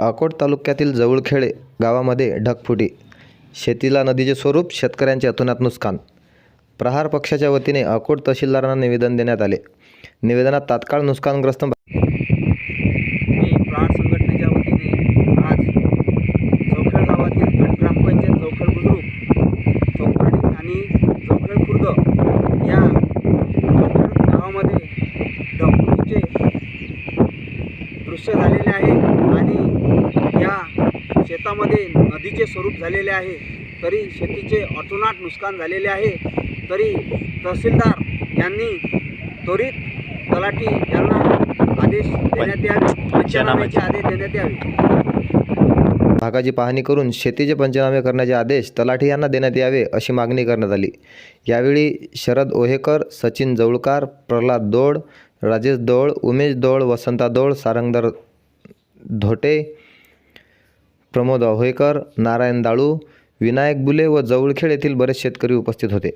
अकोट तालुक्यातील जवळखेडे गावामध्ये ढगफुटी. शेतीला नदीचे स्वरूप शेतकऱ्यांच्या अतोनात नुकसान. प्रहार पक्षाच्या वतीने अकोट तहसीलदारांना निवेदन देण्यात आले. निवेदनात तात्काळ नुकसानग्रस्त मी प्रहार संघटनेच्या वतीने आज चौखेड गावातील ग्रामपंचायत चौखेड बुद्रुक आणि चौखेड खुर्द या चौखेड गावामध्ये ढगफुटीचे दृश्य झालेले आहे आणि या शेतामध्ये नदीचे स्वरूप झालेले आहे तरी शेतीचे अतोनाट नुकसान झालेले आहे तरी तहसीलदार यांनी त्वरित तलाठी यांना आदेश देण्यात यावे पंचनाम्याचे आदेश देण्यात यावे. भागाची पाहणी करून शेतीचे पंचनामे करण्याचे आदेश तलाठी यांना देण्यात यावे अशी मागणी करण्यात आली. यावेळी शरद ओहेकर सचिन जवळकार प्रल्हाद दोड राजेश दोळ उमेश दोळ वसंता दोळ सारंगधर धोटे प्रमोद अहोयकर नारायण दाळू विनायक बुले व जवळखेड येथील बरेच शेतकरी उपस्थित होते.